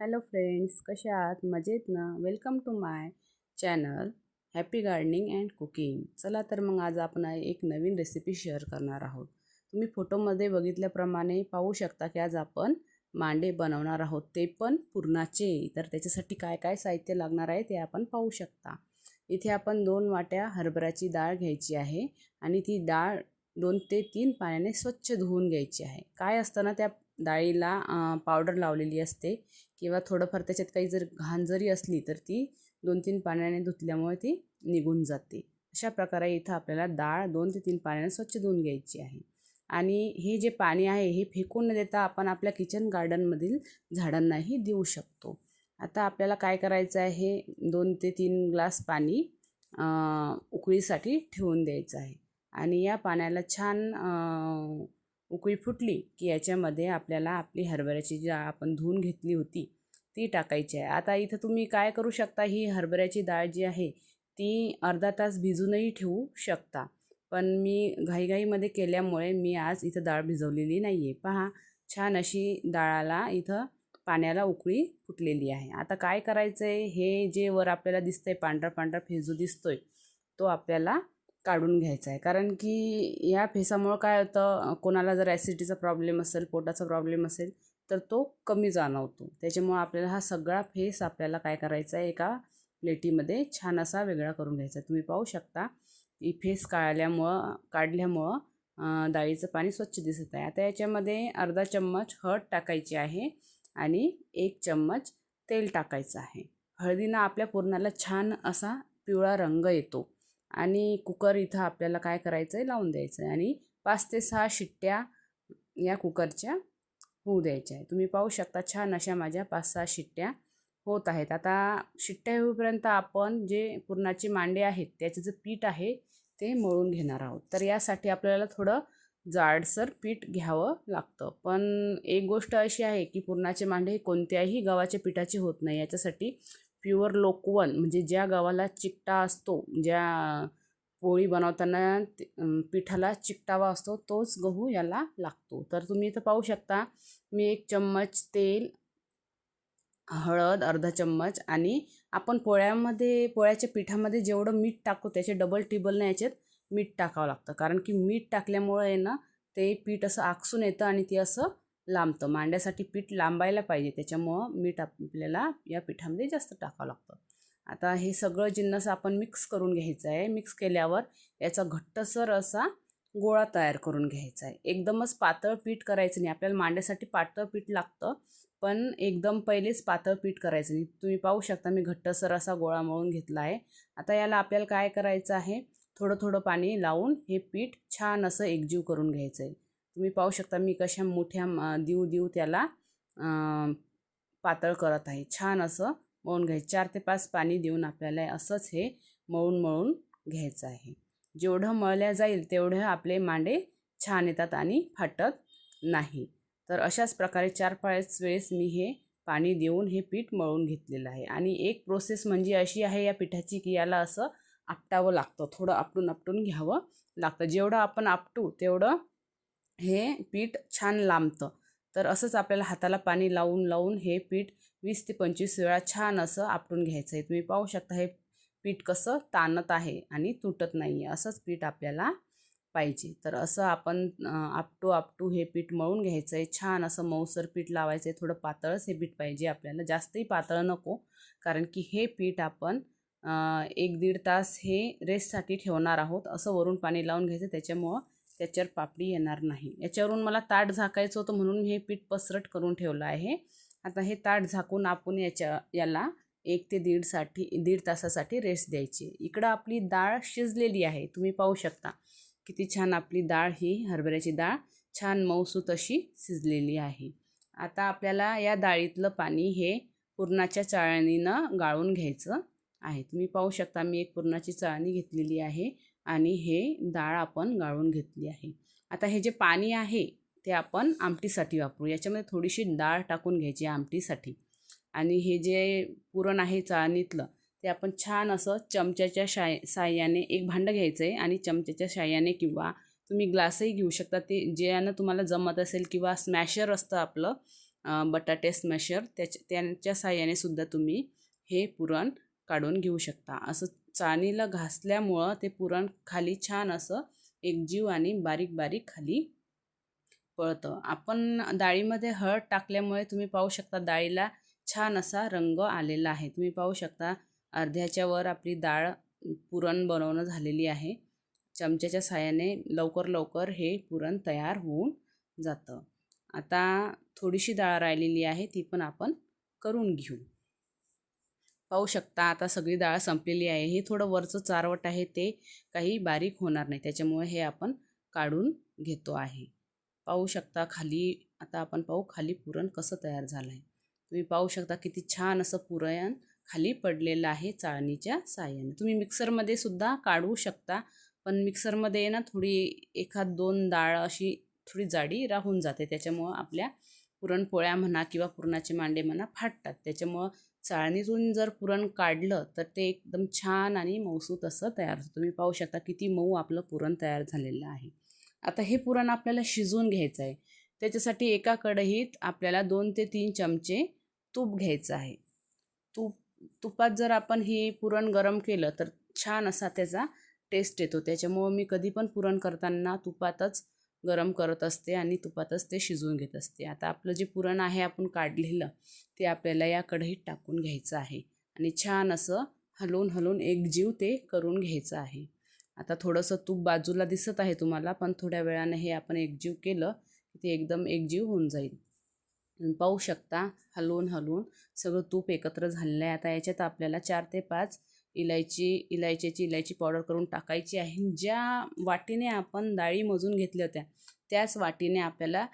Hello friends कसे आहात? मजेत ना? Welcome to my channel happy gardening and cooking चला तर मग आज आपण एक नवीन रेसिपी शेअर करणार आहोत. तुम्ही फोटोमध्ये बघितल्याप्रमाणे पाहू शकता की आज आपण मांडे बनवणार आहोत. ते पण पुरणाचे. तर त्याच्यासाठी काय काय साहित्य लागणार आहे ते आपण पाहू शकता. इथे आपण दोन वाट्या हरभऱ्याची डाळ घ्यायची आहे आणि ती डाळ दोन ते तीन पाण्याने स्वच्छ धुवून घ्यायची आहे. काय असतं ना त्या डाळीला पावडर लावलेली असते. किंवा थोडंफार त्याच्यात काही जर घाण जरी असली तर ती दोन तीन पाण्याने धुतल्यामुळे ती निघून जाते. अशा प्रकारे इथं आपल्याला डाळ दोन ते तीन पाण्याने स्वच्छ धुवून घ्यायची आहे. आणि हे जे पाणी आहे हे फेकून न देता आपण आपल्या किचन गार्डनमधील झाडांनाही देऊ शकतो. आता आपल्याला काय करायचं आहे हे दोन ते तीन ग्लास पाणी उकळीसाठी ठेवून द्यायचं आहे. आणि या पाण्याला छान उकळी फुटली की याच्यामध्ये आपल्याला आपली हरभऱ्याची जी आपण धुवून घेतली होती ती टाकायची आहे. आता इथं तुम्ही काय करू शकता? ही हरभऱ्याची डाळ जी आहे ती अर्धा तास भिजूनही ठेवू शकता. पण मी घाईघाईमध्ये केल्यामुळे मी आज इथं डाळ भिजवलेली नाही आहे पहा छान अशी डाळाला इथं पाण्याला उकळी फुटलेली आहे. आता काय करायचं आहे हे जे वर आपल्याला दिसतं आहे पांढरा पांढरा फेजू दिसतो आहे तो आपल्याला काढून घ्यायचा आहे कारण की या फेसामुळं काय होतं? कोणाला जर ॲसिडिटीचा प्रॉब्लेम असेल पोटाचा प्रॉब्लेम असेल तर तो कमी जाणवतो. त्याच्यामुळं आपल्याला हा सगळा फेस आपल्याला काय करायचा आहे एका प्लेटीमध्ये छान असा वेगळा करून घ्यायचा तुम्ही पाहू शकता की फेस काढल्यामुळं काढल्यामुळं डाळीचं पाणी स्वच्छ दिसत आहे. आता याच्यामध्ये अर्धा चम्मच हळद टाकायची आहे आणि एक चम्मच तेल टाकायचं आहे. हळदीनं आपल्या पुरणाला छान असा पिवळा रंग येतो आणि कुकर इथं आपल्याला काय करायचं आहे लावून द्यायचं आहे. आणि पाच ते सहा शिट्ट्या या कुकरच्या होऊ द्यायच्या आहे तुम्ही पाहू शकता छान अशा माझ्या पाच सहा शिट्ट्या होत आहेत. आता शिट्ट्या होईपर्यंत आपण जे पुरणाचे मांडे आहेत त्याचं जे पीठ आहे ते मळून घेणार आहोत. तर यासाठी आपल्याला थोडं जाडसर पीठ घ्यावं लागतं. पण एक गोष्ट अशी आहे की पुरणाचे मांडे कोणत्याही गव्हाच्या पिठाचे होत नाही. याच्यासाठी प्युअर लोकवन म्हणजे ज्या गव्हाला चिकटा असतो ज्या पोळी बनवताना पिठाला चिकटावा असतो तोच गहू याला लागतो. तर तुम्ही इथं पाहू शकता मी एक चम्मच तेल हळद अर्धा चम्मच आणि आपण पोळ्यामध्ये पोळ्याच्या पिठामध्ये जेवढं मीठ टाकू त्याचे डबल टिबलने याच्यात मीठ टाकावं लागतं. कारण की मीठ टाकल्यामुळं आहे ना ते पीठ असं आकसून येतं आणि ते असं लांबतं. मांड्यासाठी पीठ लांबायला पाहिजे त्याच्यामुळं मीठ आपल्याला या पिठामध्ये जास्त टाकावं लागतं. आता हे सगळं जिन्नस आपण मिक्स करून घ्यायचं आहे. मिक्स केल्यावर याचा घट्टसर असा गोळा तयार करून घ्यायचा आहे. एकदमच पातळ पीठ करायचं नाही. आपल्याला मांड्यासाठी पातळ पीठ लागतं पण एकदम पहिलेच पातळ पीठ करायचं नाही. तुम्ही पाहू शकता मी घट्टसर असा गोळा मळून घेतला आहे. आता याला आपल्याला काय करायचं आहे? थोडं थोडं पाणी लावून हे पीठ छान असं एकजीव करून घ्यायचं आहे. तुम्ही पाहू शकता मी कशा मोठ्या देऊ देऊ त्याला पातळ करत आहे. छान असं मळून घ्यायचं. चार ते पाच पाणी देऊन आपल्याला असंच हे मळून मळून घ्यायचं आहे. जेवढं मळल्या जाईल तेवढं आपले मांडे छान येतात आणि फाटत नाही. तर अशाच प्रकारे चार पाच वेळेस मी हे पाणी देऊन हे पीठ मळून घेतलेलं आहे. आणि एक प्रोसेस म्हणजे अशी आहे या पिठाची की याला असं आपटावं लागतं. थोडं आपटून आपटून घ्यावं लागतं. जेवढं आपण आपटू तेवढं हे पीठ छान लांबतं. तर असंच आपल्याला हाताला पाणी लावून लावून हे पीठ वीस ते पंचवीस वेळा छान असं आपटून घ्यायचं आहे तुम्ही पाहू शकता हे पीठ कसं ताणत आहे आणि तुटत नाही आहे असंच पीठ आपल्याला पाहिजे. तर असं आपण आपटू आपटू हे पीठ मळून घ्यायचं आहे छान असं मऊसर पीठ लावायचं आहे थोडं पातळच हे पीठ पाहिजे आपल्याला. जास्तही पातळ नको. कारण की हे पीठ आपण एक दीड तास हे रेस्टसाठी ठेवणार आहोत. असं वरून पाणी लावून घ्यायचं. त्याच्यामुळं त्याच्यावर पापडी येणार नाही. याच्यावरून मला ताट झाकायचं होतं म्हणून मी हे पीठ पसरट करून ठेवलं आहे. आता हे ताट झाकून आपण याच्या याला एक ते दीडसाठी दीड तासासाठी रेस्ट द्यायची. इकडं आपली डाळ शिजलेली आहे. तुम्ही पाहू शकता. किती छान आपली डाळ ही हरभऱ्याची डाळ छान मऊसूत अशी शिजलेली आहे. आता आपल्याला या डाळीतलं पाणी हे पुरणाच्या चाळणीनं गाळून घ्यायचं आहे. तुम्ही पाहू शकता मी एक पुरणाची चाळणी घेतलेली आहे आणि हे डाळ आपण गाळून घेतली आहे. आता हे जे पाणी आहे ते आपण आमटीसाठी वापरू. याच्यामध्ये थोडीशी डाळ टाकून घ्यायची आमटीसाठी. आणि हे जे पुरण आहे चाळणीतलं ते आपण छान असं चमच्याच्या शाय साह्याने एक भांडं घ्यायचं आहे आणि चमच्याच्या साह्याने किंवा तुम्ही ग्लासही घेऊ शकता. ते ज्यानं तुम्हाला जमत असेल किंवा स्मॅशर असतं आपलं बटाटे स्मॅशर त्याच्या त्यांच्या साहाय्याने सुद्धा तुम्ही हे पुरण काढून घेऊ शकता. असं चाळणीला घासल्यामुळं ते पुरण खाली छान असं एकजीव आणि बारीक बारीक खाली पळतं. आपण डाळीमध्ये हळद टाकल्यामुळे तुम्ही पाहू शकता डाळीला छान असा रंग आलेला आहे. तुम्ही पाहू शकता अर्ध्याच्या वर आपली डाळ पुरण बनवणं झालेली आहे. चमच्याच्या साह्याने लवकर लवकर हे पुरण तयार होऊन जातं. आता थोडीशी डाळ राहिलेली आहे ती पण आपण करून घेऊ. पाहू शकता आता सगळी डाळ संपलेली आहे. हे थोडं वरचं चारवट आहे ते काही बारीक होणार नाही. त्याच्यामुळे हे आपण काढून घेतो आहे. पाहू शकता खाली आता आपण पाहू खाली पुरण कसं तयार झालं आहे तुम्ही पाहू शकता किती छान असं पुरण खाली पडलेलं आहे चाळणीच्या साहाय्याने तुम्ही मिक्सरमध्ये सुद्धा काढू शकता पण मिक्सरमध्ये ना थोडी एखाद दोन डाळ अशी थोडी जाडी राहून जाते. त्याच्यामुळं आपल्या पुरणपोळ्या म्हणा किंवा पुरणाचे मांडे म्हणा फाटतात. त्याच्यामुळं चाळणीतून जर पुरण काढलं तर ते एकदम छान आणि मऊसूत असं तयार होतं. तुम्ही पाहू शकता किती मऊ आपलं पुरण तयार झालेलं आहे. आता हे पुरण आपल्याला शिजवून घ्यायचं आहे. त्याच्यासाठी एका कढईत आपल्याला दोन ते तीन चमचे तूप घ्यायचं आहे. तूप तुपात जर आपण हे पुरण गरम केलं तर छान असा त्याचा टेस्ट येतो. त्याच्यामुळं मी कधी पण पुरण करताना तुपातच गरम करत असते आणि तुपातच ते शिजवून घेत असते. आता आपलं जे पुरण आहे आपण काढलेलं ते आपल्याला या कढईत टाकून घ्यायचं आहे. आणि छान असं हलवून हलवून एकजीव ते करून घ्यायचं आहे. आता थोडंसं तूप बाजूला दिसत आहे तुम्हाला पण थोड्या वेळाने हे आपण एकजीव केलं की ते एकदम एकजीव होऊन जाईल. पाहू शकता हलवून हलवून सगळं तूप एकत्र झालेलं आहे. आता याच्यात आपल्याला चार ते पाच इलायची इलायचीची इलायची पावडर करून टाकायची आहे. ज्या वाटीने आपण डाळी मोजून घेतल्या होत्या त्याच वाटीने आपल्याला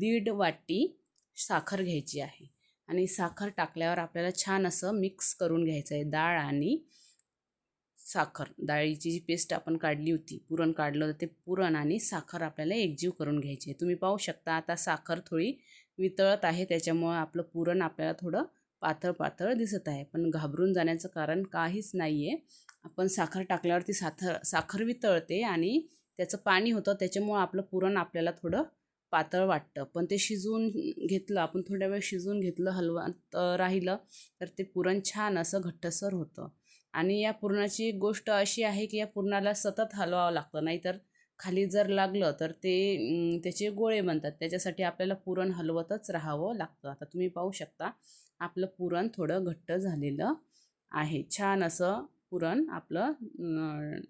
दीड वाटी साखर घ्यायची आहे. आणि साखर टाकल्यावर आपल्याला छान असं मिक्स करून घ्यायचं आहे. डाळ आणि साखर. डाळीची जी पेस्ट आपण काढली होती पुरण काढलं होतं ते पुरण आणि साखर आपल्याला एकजीव करून घ्यायची आहे. तुम्ही पाहू शकता आता साखर थोडी वितळत आहे त्याच्यामुळं आपलं पुरण आपल्याला थोडं पातळ पातळ दिसत आहे. पण घाबरून जाण्याचं कारण काहीच नाही आहे आपण साखर टाकल्यावरती साखर साखर वितळते आणि त्याचं पाणी होतं त्याच्यामुळं आपलं पुरण आपल्याला थोडं पातळ वाटतं. पण ते शिजवून घेतलं आपण थोड्या वेळ शिजवून घेतलं हलवत राहिलं तर ते पुरण छान असं घट्टसर होतं. आणि या पुरणाची गोष्ट अशी आहे की या पुरणाला सतत हलवावं लागतं. नाहीतर खाली जर लागलं तर ते त्याचे गोळे बनतात. त्याच्यासाठी आपल्याला पुरण हलवतच राहावं लागतं. आता तुम्ही पाहू शकता आपलं पुरण थोडं घट्ट झालेलं आहे. छान असं पुरण आपलं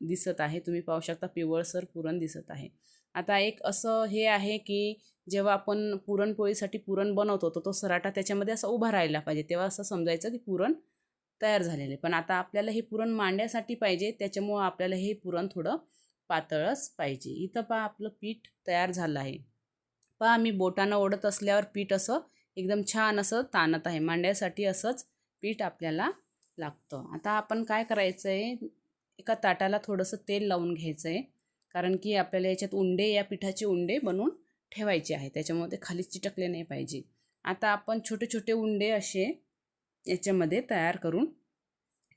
दिसत आहे. तुम्ही पाहू शकता पिवळसर पुरण दिसत आहे. आता एक असं हे आहे की जेव्हा आपण पुरणपोळीसाठी पुरण बनवतो तर तो सराटा त्याच्यामध्ये असा उभा राहिला पाहिजे. तेव्हा असं समजायचं की पुरण तयार झालेले. पण आता आपल्याला हे पुरण मांडण्यासाठी पाहिजे त्याच्यामुळं आपल्याला हे पुरण थोडं पातळच पाहिजे. इथं पहा आपलं पीठ तयार झालं आहे. पहा मी बोटानं ओढत असल्यावर पीठ असं एकदम छान असं ताणत आहे. मांड्यासाठी असंच पीठ आपल्याला लागतं. आता आपण काय करायचं आहे एका ताटाला थोडंसं तेल लावून घ्यायचं आहे कारण की आपल्याला याच्यात उंडे या पिठाचे उंडे बनवून ठेवायचे आहे. त्याच्यामुळे ते खाली चिटकले नाही पाहिजे. आता आपण छोटे छोटे उंडे असे याच्यामध्ये तयार करून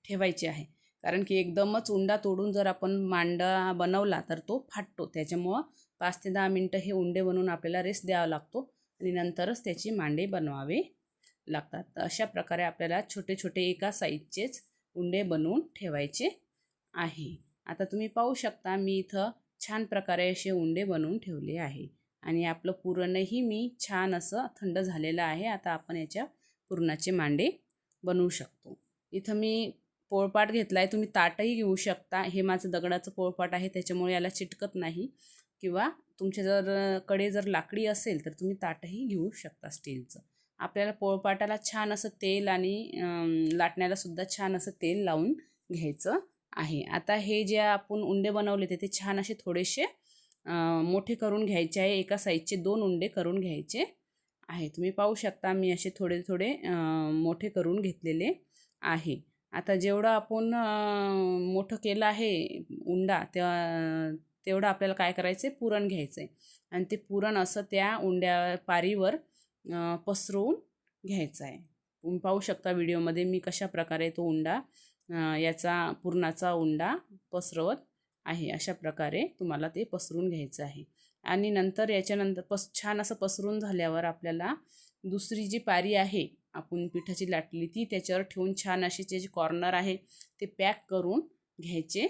ठेवायचे आहे. कारण की एकदमच उंडा तोडून जर आपण मांडा बनवला तर तो फाटतो. त्याच्यामुळं पाच ते दहा मिनटं हे उंडे बनवून आपल्याला रेस्ट द्यावा लागतो आणि नंतरच त्याचे मांडे बनवावे लागतात. अशा प्रकारे आपल्याला छोटे छोटे एका साईजचेच उंडे बनवून ठेवायचे आहे. आता तुम्ही पाहू शकता मी इथं छान प्रकारे असे उंडे बनवून ठेवले आहे. आणि आपलं पुरणही मी छान असं थंड झालेलं आहे. आता आपण याच्या पुरणाचे मांडे बनवू शकतो. इथं मी पोळपाट घेतला आहे तुम्ही ताटही घेऊ शकता. हे माझं दगडाचं पोळपाट आहे त्याच्यामुळे याला चिटकत नाही. किंवा तुमच्या जर कडे जर लाकडी असेल तर तुम्ही ताटही घेऊ शकता स्टीलचं. आपल्याला पोळपाटाला छान असं तेल आणि लाटण्याला सुद्धा छान असं तेल लावून घ्यायचं आहे. आता हे जे आपण उंडे बनवले ते ते छान असे थोडेसे मोठे करून घ्यायचे आहे. एका साईजचे दोन उंडे करून घ्यायचे. आहे. तुम्ही पाहू शकता मी असे थोडे थोडे मोठे करून घेतलेले आहे. आता जेवढं आपण मोठं केलं आहे उंडा त्या तेवढं आपल्याला काय करायचं आहे पुरण घ्यायचं आहे आणि ते पुरण असं त्या उंड्या पारीवर पसरवून घ्यायचं आहे. तुम्ही पाहू शकता व्हिडिओमध्ये मी कशा प्रकारे तो उंडा याचा पुरणाचा उंडा पसरवत आहे. अशा प्रकारे तुम्हाला ते पसरून घ्यायचं आहे. आणि नंतर याच्यानंतर पस छान असं पसरून झाल्यावर आपल्याला दुसरी जी पारी आहे आपण पिठाची लाटली ती त्याच्यावर ठेवून छान असे जे जे कॉर्नर आहे ते पॅक करून घ्यायचे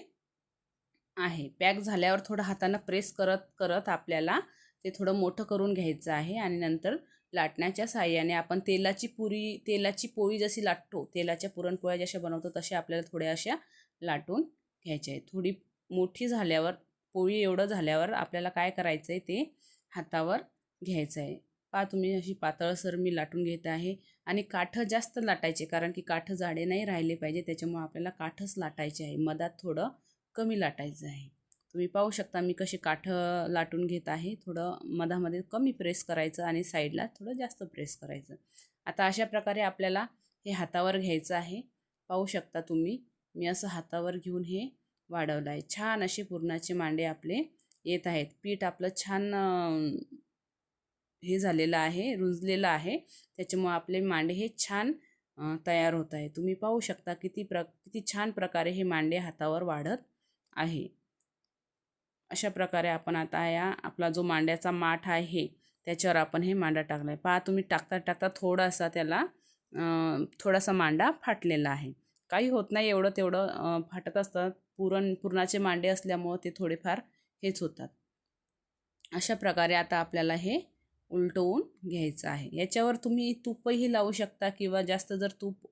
आहे. पॅक झाल्यावर थोडं हातानं प्रेस करत करत आपल्याला ते थोडं मोठं करून घ्यायचं आहे आणि नंतर लाटण्याच्या साह्याने आपण तेलाची पुरी तेलाची पोळी जशी लाटतो तेलाच्या पुरणपोळ्या जशा बनवतो तशा आपल्याला थोड्या अशा लाटून घ्यायच्या आहे थोडी मोठी झाल्यावर पोळी एवढं झाल्यावर आपल्याला काय करायचं आहे ते हातावर घ्यायचं आहे पा तुम्ही अशी पातळसर मी लाटून घेत आहे आणि काठं जास्त लाटायचे कारण की काठं जाडे नाही राहिले पाहिजे त्याच्यामुळे आपल्याला काठच लाटायचे आहे. मधात थोडं कमी लाटायचं आहे. तुम्ही पाहू शकता मी कशी काठं लाटून घेत आहे. थोडं मधामध्ये कमी प्रेस करायचं आणि साईडला थोडं जास्त प्रेस करायचं. आता अशा प्रकारे आपल्याला हे हातावर घ्यायचं आहे. पाहू शकता तुम्ही. मी असं हातावर घेऊन हे वाढवलं आहे छान असे पुरणाचे मांडे आपले येत आहेत. पीठ आपलं छान हे झालेलं आहे रुजलेलं आहे. त्याच्यामुळे आपले मांडे हे छान तयार होत आहे. तुम्ही पाहू शकता किती प्र किती छान प्रकारे हे मांडे हातावर वाढत आहे. अशा प्रकारे आपण आता या आपला जो मांड्याचा माठ आहे त्याच्यावर आपण हे मांडा टाकला आहे पहा तुम्ही टाकता टाकता थोडासा त्याला थोडासा मांडा फाटलेला आहे. काही होत नाही एवढं तेवढं फाटत असतात पुरण पुरणाचे मांडे असल्यामुळं ते थोडेफार हेच होतात. अशा प्रकारे आता आपल्याला हे उलटवून घ्यायचं आहे. याच्यावर तुम्ही तूपही लावू शकता किंवा जास्त जर तूप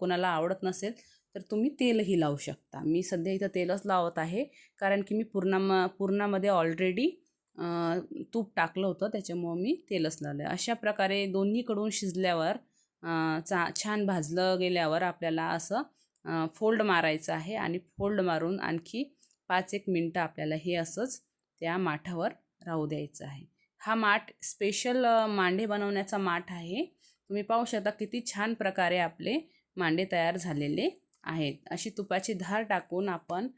कोणाला आवडत नसेल तर तुम्ही तेलही लावू शकता. मी सध्या इथं तेलच लावत आहे कारण की मी पूर्णा पूर्णामध्ये ऑलरेडी तूप टाकलं होतं त्याच्यामुळं मी तेलच लावलं आहे अशा प्रकारे दोन्हीकडून शिजल्यावर चा छान भाजलं गेल्यावर आपल्याला असं फोल्ड मारायचं आहे आणि फोल्ड मारून आणखी पाच एक मिनटं आपल्याला हे असंच त्या माठावर राहू द्यायचं आहे. हा माठ स्पेशल मांडे बनवण्याचा माठ आहे. तुम्ही पाहू शकता किती छान प्रकारे आपले मांडे तयार झालेले आहेत. अशी तुपाची धार टाकून आपण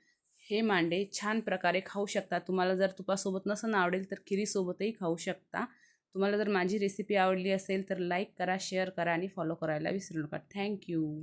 हे मांडे छान प्रकारे खाऊ शकता. तुम्हाला जर तुपासोबत नसन आवडेल तर खिरीसोबतही खाऊ शकता. तुम्हाला जर माझी रेसिपी आवडली असेल तर लाईक करा शेअर करा आणि फॉलो करायला विसरू नका. थँक्यू